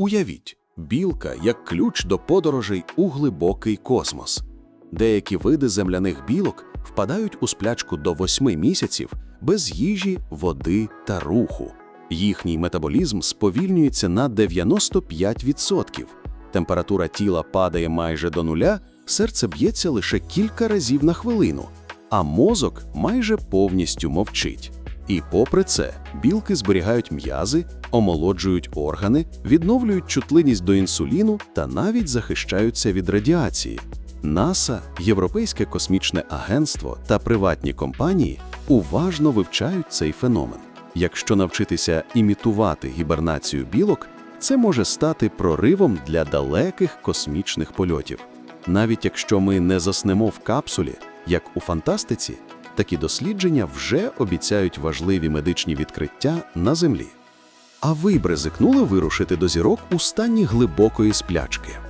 Уявіть, білка як ключ до подорожей у глибокий космос. Деякі види земляних білок впадають у сплячку до 8 місяців без їжі, води та руху. Їхній метаболізм сповільнюється на 95%. Температура тіла падає майже до нуля, серце б'ється лише кілька разів на хвилину, а мозок майже повністю мовчить. І попри це, білки зберігають м'язи, омолоджують органи, відновлюють чутливість до інсуліну та навіть захищаються від радіації. НАСА, Європейське космічне агентство та приватні компанії уважно вивчають цей феномен. Якщо навчитися імітувати гібернацію білок, це може стати проривом для далеких космічних польотів. Навіть якщо ми не заснемо в капсулі, як у фантастиці, такі дослідження вже обіцяють важливі медичні відкриття на Землі. А ви б ризикнули вирушити до зірок у стані глибокої сплячки?